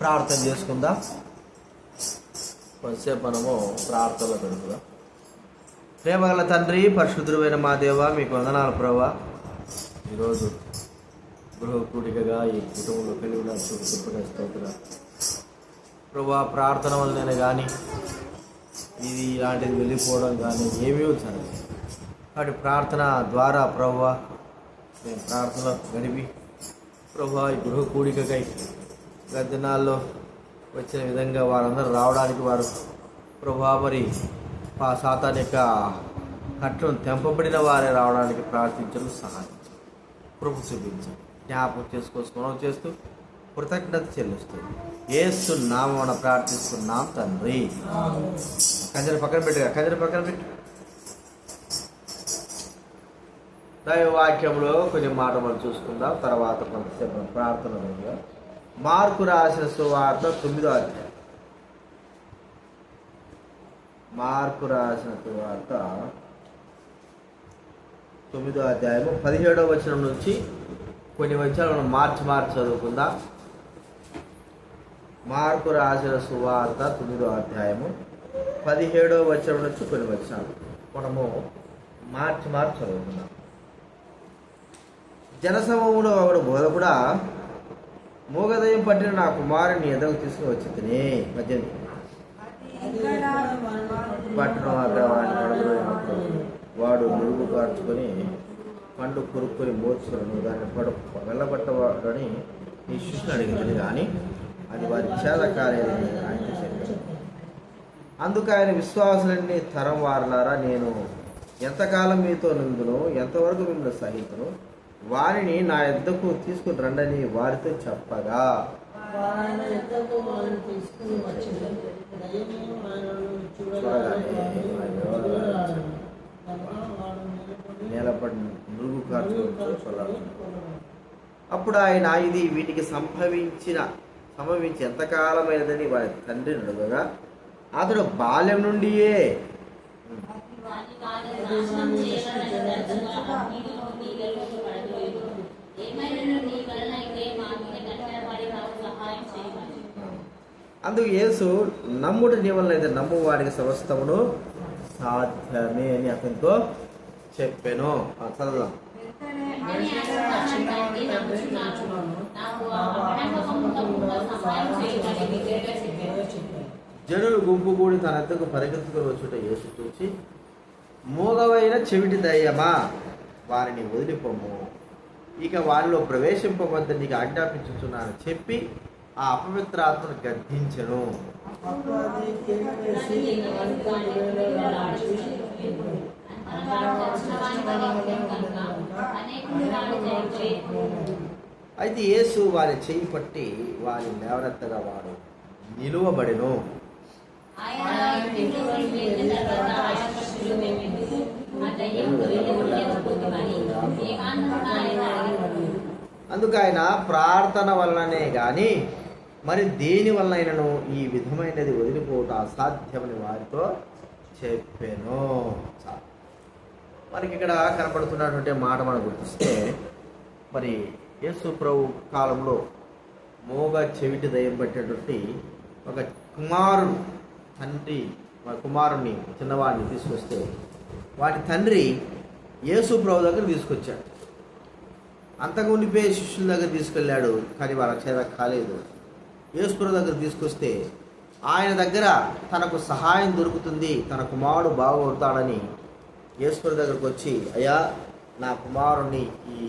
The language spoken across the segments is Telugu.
ప్రార్థన చేసుకుందాం? కొంతసేపు మనము ప్రార్థనలో పెడుకుందాం. ప్రేమగల తండ్రి పరిశుద్ధుడైన మా దేవ మీకు వందనాలు ప్రభా. ఈరోజు గృహ కూడికగా ఈ కుటుంబంలో కలిగి ఉన్న స్తోత్ర ప్రభా ప్రార్థన వల్లనే కానీ ఇది ఇలాంటిది వెళ్ళిపోవడం కానీ ఏమీ జరగదు కాబట్టి ప్రార్థన ద్వారా ప్రభా మేము ప్రార్థన గడిపి. ప్రభా ఈ గృహ కూడికకై గత దినాల్లో వచ్చిన విధంగా వారందరూ రావడానికి వారు ప్రభా మరి ఆ సాతాన్ యొక్క కట్లను తెంపబడిన వారే రావడానికి ప్రార్థించడం సహాయం. ప్రభు చూపించండి. జ్ఞాపకం చేసుకోసుకున్నాం చేస్తూ కృతజ్ఞత చెల్లిస్తుంది ఏసు నామన ప్రార్థిస్తున్నాం తండ్రి. కంజర పక్కన పెట్టుగా కంజర పక్కన పెట్టు. దైవవాక్యంలో కొన్ని మాట మనం చూసుకుందాం. తర్వాత కొంతసేపు ప్రార్థన మార్కు రాసిన సువార్త తొమ్మిదో అధ్యాయం. మార్కు రాసిన సువార్త తొమ్మిదో అధ్యాయము పదిహేడవ వచనం నుంచి కొన్ని వచనాలు మనం మార్చి మార్చి చదువుకుందాం. మార్కు రాసిన సువార్త తొమ్మిదో అధ్యాయము పదిహేడవ వచనం నుంచి కొన్ని వచనాలు. మనము మార్చి మార్చి చదువుకుందాం. జనసమూహంలో ఒకడు బోధ కూడా మూగదయం పట్టిన నా కుమారుని ఎదురు తీసుకుని వచ్చి తినే పద్దెనిమిది పట్టణం వాడు మురుగు కార్చుకొని పండు కొరుక్కొని మోర్చుకొని దాన్ని పడు వెళ్ళబట్టవాడని ఈ శిష్యుని అడిగింది కానీ అది వారి చేత కాలేదని ఆయన అందుకు ఆయన విశ్వాసులన్నీ తరం వారలారా నేను ఎంతకాలం మీతో నుందును ఎంతవరకు మిమ్మల్ని సహితును? వారిని నా యొద్దకు తీసుకుని రండని వారితో చెప్పగా. ఎద్దకు నిలబడి అప్పుడు ఆయన ఇది వీటికి సంభవించిన సంభవించి ఎంతకాలమైనదని వారి తండ్రిని అడగగా అతడు బాల్యం నుండియే. అందుకు యేసు నమ్ముడు నీ వలన అయితే నమ్ము వారికి సమస్తమును సాధ్యమే అని అతనితో చెప్పాను. ఆ, చదువుదాం. జనులు గుంపు కూడి తన ఎద్దకు పరిగెత్తుకుని వచ్చుట యేసు చూసి మూగవైన చెవిటి దయ్యమా? వారిని వదిలిపోము ఇక వారిలో ప్రవేశింపవద్దని నీకు ఆజ్ఞాపించుతున్నాను చెప్పి ఆ అపవిత్ర ఆత్మను గద్దించెను. అప్పుడు అది తెలిపేసి అంతా గుడిలో చూసి అయితే యేసు వారి చేయి పట్టి వారి లేవనెత్తగా వాడు నిలువబడెను. అందుకు ఆయన ప్రార్థన వలననే గాని మరి దేని వలనైనను ఈ విధమైనది వదిలిపోవటం అసాధ్యమని వారితో చెప్పాను. మనకి ఇక్కడ కనపడుతున్నటువంటి మాట మనం గుర్తిస్తే మరి యేసు ప్రభు కాలంలో మోగ చెవిటి దయ్యం పట్టేటువంటి ఒక కుమారుడు తండ్రి మన కుమారుణ్ణి చిన్నవాడిని తీసుకొస్తే వాటి తండ్రి యేసు ప్రభు దగ్గర తీసుకొచ్చాడు. అంతకు ఉండిపోయే శిష్యుల దగ్గర తీసుకెళ్ళాడు కానీ వాళ్ళ చేత కాలేదు. యేసుప్రభు దగ్గర తీసుకొస్తే ఆయన దగ్గర తనకు సహాయం దొరుకుతుంది తన కుమారుడు బాగుపడతాడని యేసుప్రభు దగ్గరకు వచ్చి అయ్యా నా కుమారుణ్ణి ఈ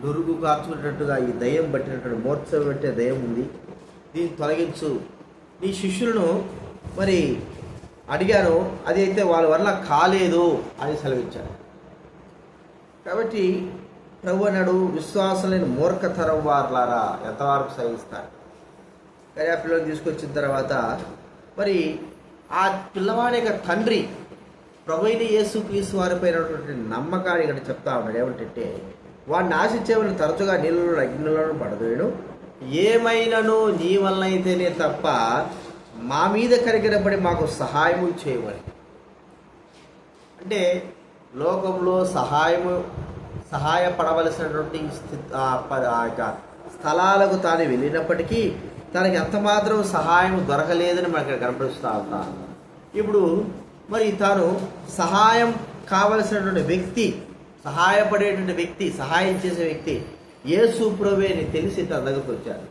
నురుగు కార్చుకునేటట్టుగా ఈ దయ్యం పట్టినటువంటి మోర్చ పెట్టే దయ్యం ఉంది దీన్ని తొలగించు. నీ శిష్యులను మరి అడిగాను అది అయితే వాళ్ళ వల్ల కాలేదు అని సెలవిచ్చాడు. కాబట్టి ప్రభు అన్నాడు విశ్వాసం లేని మూర్ఖతరం వారులారా ఎంతవరకు సహిస్తారు కానీ ఆ పిల్లలు తీసుకొచ్చిన తర్వాత మరి ఆ పిల్లవాడి యొక్క తండ్రి ప్రభు అయిన యేసు క్రీస్తు వారిపైనటువంటి నమ్మకాన్ని ఇక్కడ చెప్తా ఉన్నాడు. ఏమిటంటే వాడిని ఆశించేవాడిని తరచుగా నీళ్ళలో అగ్నిలను పడదోయడు ఏమైనాను నీ వల్ల అయితేనే తప్ప మా మీద కరిగినప్పటి మాకు సహాయము చేయమని అంటే లోకంలో సహాయము సహాయపడవలసినటువంటి స్థి యొక్క స్థలాలకు తాను వెళ్ళినప్పటికీ తనకి ఎంతమాత్రం సహాయం దొరకలేదని మనకి ఇక్కడ కనిపిస్తూ ఉంటా ఇప్పుడు మరి తాను సహాయం కావలసినటువంటి వ్యక్తి సహాయపడేటువంటి వ్యక్తి సహాయం చేసే వ్యక్తి ఏ సూప్రవే అని తెలిసి తన దగ్గరకు వచ్చాడు.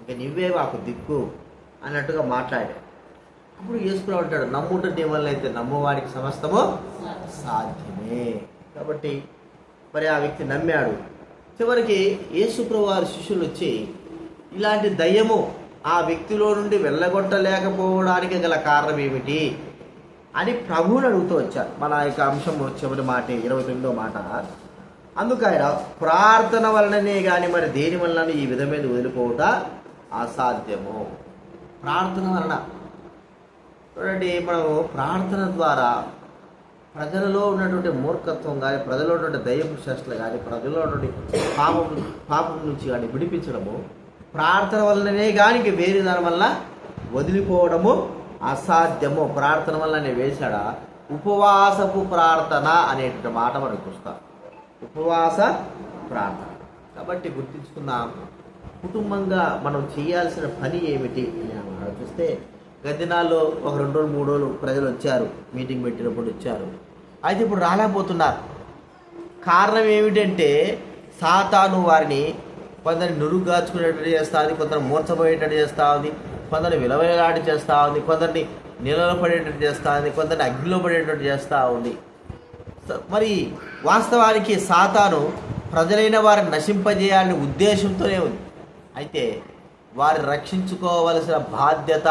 ఇంకా నువ్వే మాకు దిక్కు అన్నట్టుగా మాట్లాడాడు. అప్పుడు యేసుప్రభు అంటాడు నమ్ముట నీ వల్ల అయితే సమస్తము సాధ్యమే. కాబట్టి మరి ఆ వ్యక్తి నమ్మాడు. చివరికి యేసుప్రభు వారి శిష్యులు వచ్చి ఇలాంటి దయ్యము ఆ వ్యక్తిలో నుండి వెళ్ళగొట్టలేకపోవడానికి గల కారణం ఏమిటి? అని ప్రభువుని అడుగుతూ వచ్చారు. మన యొక్క అంశం చివరి మాట ఇరవై తొమ్మిదో మాట. అందుకు ఆయన ప్రార్థన వలననే కానీ మరి దేని వలన ఈ విధమైన వదిలిపోవట అసాధ్యము. ప్రార్థన వలన? చూడండి మనము ప్రార్థన ద్వారా ప్రజలలో ఉన్నటువంటి మూర్ఖత్వం కానీ ప్రజలో ఉన్నటువంటి దయ్యపు చేష్టలు కానీ ప్రజల్లో ఉన్నటువంటి పాపం పాపం నుంచి కానీ విడిపించడము ప్రార్థన వల్లనే కానీ వేరే దాని వల్ల వదిలిపోవడము అసాధ్యము. ప్రార్థన వల్లనే వేశాడా? ఉపవాసపు ప్రార్థన అనేటువంటి మాట మనకు చూస్తాం ఉపవాస ప్రార్థన. కాబట్టి గుర్తించుకుందాం కుటుంబంగా మనం చేయాల్సిన పని ఏమిటి అని ఆలోచిస్తే గదినాల్లో ఒక రెండు రోజులు మూడు రోజులు ప్రజలు వచ్చారు. మీటింగ్ పెట్టినప్పుడు వచ్చారు. అయితే ఇప్పుడు రాలేకపోతున్నారు. కారణం ఏమిటంటే సాతాను వారిని కొందరిని నురుగాచుకునేటట్టు చేస్తా ఉంది కొందరు మూర్చబోయేటట్టు చేస్తూ ఉంది కొందరిని విలవలాడి చేస్తూ ఉంది కొందరిని నీళ్ళలో పడేటట్టు చేస్తూ ఉంది కొందరిని అగ్నిలో పడేటట్టు చేస్తూ ఉంది మరి వాస్తవానికి సాతాను ప్రజలైన వారిని నశింపజేయాలనే ఉద్దేశంతోనే ఉంది. అయితే వారిని రక్షించుకోవలసిన బాధ్యత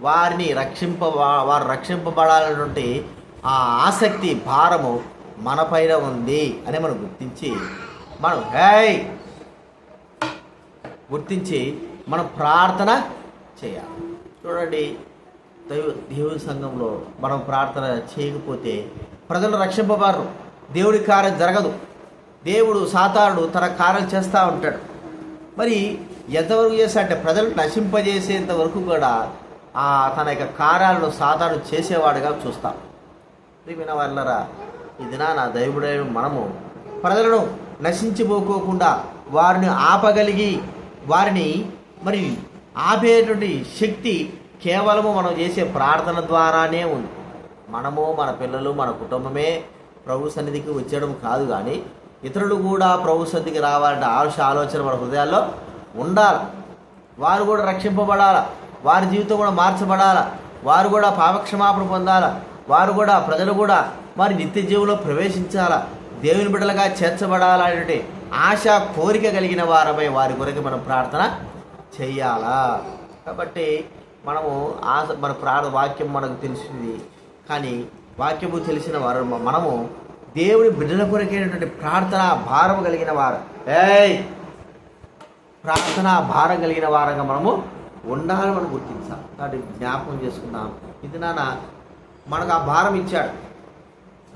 వారిని రక్షింప వారు రక్షింపబడాలన్నటువంటి ఆ ఆసక్తి భారము మన పైన ఉంది అని మనం గుర్తించి మనం హేయ్! గుర్తించి మనం ప్రార్థన చేయాలి. చూడండి దైవ దేవుని సంఘంలో మనం ప్రార్థన చేయకపోతే ప్రజలు రక్షింపబారు దేవుడి కార్యం జరగదు. దేవుడు సాతానుడు తన కార్యం చేస్తూ ఉంటాడు. మరి ఎంతవరకు చేస్తా అంటే ప్రజలు నశింపజేసేంత వరకు కూడా తన యొక్క కార్యాలను సాధారణ చేసేవాడుగా చూస్తాం. ప్రియమైన వాళ్ళరా ఇది నా దైవుడైన మనము ప్రజలను నశించిపోకోకుండా వారిని ఆపగలిగి వారిని మరి ఆపేటువంటి శక్తి కేవలము మనం చేసే ప్రార్థన ద్వారానే ఉంది. మనము మన పిల్లలు మన కుటుంబమే ప్రభు సన్నిధికి వచ్చేయడం కాదు కానీ ఇతరులు కూడా ప్రభు సన్నిధికి రావాలంటే ఆశ ఆలోచన మన హృదయాల్లో ఉండాలి. వారు కూడా రక్షింపబడాలి. వారి జీవితం కూడా మార్చబడాల? వారు కూడా పాపక్షమాపణ పొందాల? వారు కూడా ప్రజలు కూడా వారి నిత్య జీవంలో ప్రవేశించాల? దేవుని బిడ్డలుగా చేర్చబడాలనే ఆశ కోరిక కలిగిన వారమై వారి కొరకు మనం ప్రార్థన చేయాలా? కాబట్టి మనము ఆశ మన ప్రాణ వాక్యం మనకు తెలిసింది. కానీ వాక్యము తెలిసిన వారు మనము దేవుని బిడ్డల కొరకైనటువంటి ప్రార్థన భారం కలిగిన వారు. ఏయ్! ప్రార్థన భారం కలిగిన వారంగా మనము ఉండాలని మనం గుర్తించాలి కాబట్టి జ్ఞాపకం చేసుకుందాం. ఇది నాన్న మనకు ఆ భారం ఇచ్చాడు.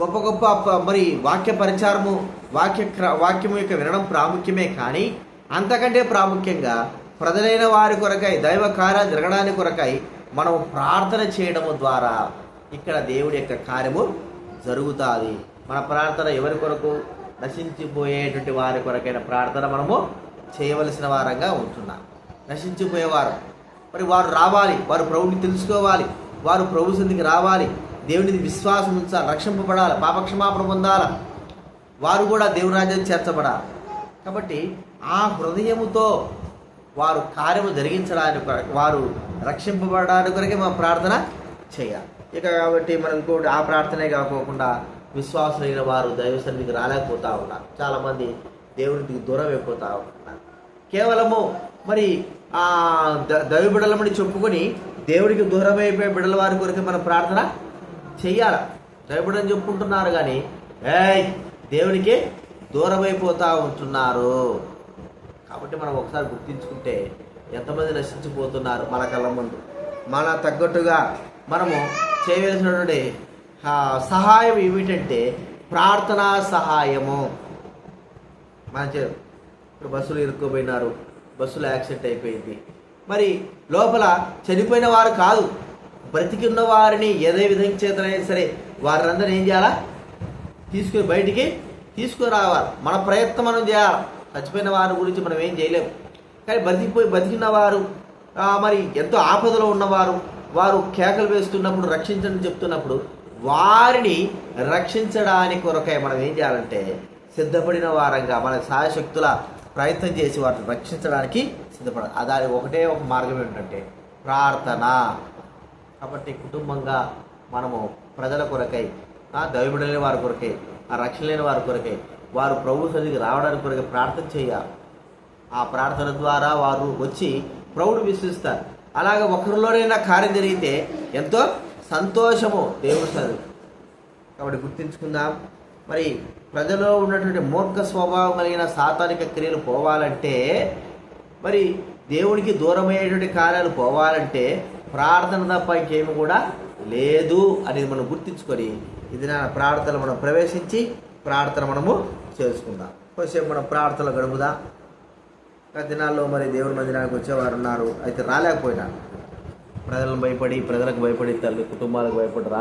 గొప్ప గొప్ప మరి వాక్య పరిచారము వాక్య క్ర- వాక్యము యొక్క వినడం ప్రాముఖ్యమే కానీ అంతకంటే ప్రాముఖ్యంగా ప్రజలైన వారి కొరకై దైవ కార్యాలు జరగడానికి కొరకై మనం ప్రార్థన చేయడము ద్వారా ఇక్కడ దేవుడి యొక్క కార్యము జరుగుతుంది. మన ప్రార్థన ఎవరి కొరకు? నశించిపోయేటువంటి వారి కొరకైన ప్రార్థన మనము చేయవలసిన వారంగా ఉంటున్నాం. నశించిపోయేవారు మరి వారు రావాలి వారు ప్రభుని తెలుసుకోవాలి వారు ప్రభు సన్నిధికి రావాలి దేవునిది విశ్వాసం ఉంచాలి రక్షింపబడాలి పాపక్షమాపణ పొందాలి. వారు కూడా దేవుని చేర్చబడాలి. కాబట్టి ఆ హృదయముతో వారు కార్యము జరిగించడానికి వారు రక్షింపబడడానికి కొరకే మనం ప్రార్థన చేయాలి. ఇక కాబట్టి మనం ఇంకోటి ఆ ప్రార్థనే కాకోకుండా విశ్వాసులైన వారు దైవ సన్నిధికి రాలేకపోతూ ఉన్నారు. చాలామంది దేవునికి దూరం అయిపోతూ ఉంటున్నారు కేవలము మరి దైవ బిడలమని చెప్పుకొని దేవుడికి దూరం అయిపోయే బిడల వారి కొరకు మనం ప్రార్థన చెయ్యాల. దైవబిడని చెప్పుకుంటున్నారు కానీ ఏయ్ దేవునికి దూరమైపోతూ ఉంటున్నారు. కాబట్టి మనం ఒకసారి గుర్తించుకుంటే ఎంతమంది నశించిపోతున్నారు మన కళ్ళ ముందు. మన తగ్గట్టుగా మనము చేయవలసినటువంటి సహాయం ఏమిటంటే ప్రార్థనా సహాయము. మన చే- ఇప్పుడు బస్సులు ఇరుక్కుపోయినారు. బస్సులో యాక్సిడెంట్ అయిపోయింది. మరి లోపల చనిపోయిన వారు కాదు బ్రతికి ఉన్న వారిని ఏదే విధంగా చేతనైనా సరే వారందరూ ఏం చేయాలా? తీసుకుని బయటికి తీసుకురావాలి. మన ప్రయత్నం మనం చేయాలి. చచ్చిపోయిన వారి గురించి మనం ఏం చేయలేము కానీ బతికిపోయి బతికిన వారు మరి ఎంతో ఆపదలో ఉన్నవారు వారు కేకలు వేస్తున్నప్పుడు రక్షించండి చెప్తున్నప్పుడు వారిని రక్షించడానికి కొరకై మనం ఏం చేయాలంటే సిద్ధపడిన వారంగా మన సాయశక్తుల ప్రయత్నం చేసి వాటిని రక్షించడానికి సిద్ధపడాలి దాని ఒకటే ఒక మార్గం ఏంటంటే ప్రార్థన. కాబట్టి కుటుంబంగా మనము ప్రజల కొరకై ఆ దైవబడలేని వారి కొరకై ఆ రక్షణ లేని వారి కొరకై వారు ప్రభు సన్నిధికి రావడానికి కొరకై ప్రార్థన చేయాలి. ఆ ప్రార్థన ద్వారా వారు వచ్చి ప్రభుడు విశ్వసిస్తారు. అలాగే ఒకరిలోనైనా కార్యం జరిగితే ఎంతో సంతోషము దేవుడు సరి కాబట్టి గుర్తించుకుందాం. మరి ప్రజలో ఉన్నటువంటి మూర్ఖ స్వభావం కలిగిన సాతానిక క్రియలు పోవాలంటే మరి దేవునికి దూరమయ్యేటువంటి కార్యాలు పోవాలంటే ప్రార్థన తప్ప ఇంకేమి కూడా లేదు అనేది మనం గుర్తించుకొని ఇది నా ప్రార్థన మనం ప్రవేశించి ప్రార్థన మనము చేసుకుందాం. కొంచెం మనం ప్రార్థనలు గడుపుదా? ఆ దినాల్లో మరి దేవుడి మందిరానికి వచ్చేవారు ఉన్నారు అయితే రాలేకపోయినా. ప్రజలను భయపడి ప్రజలకు భయపడి తల్లి కుటుంబాలకు భయపడి రాలే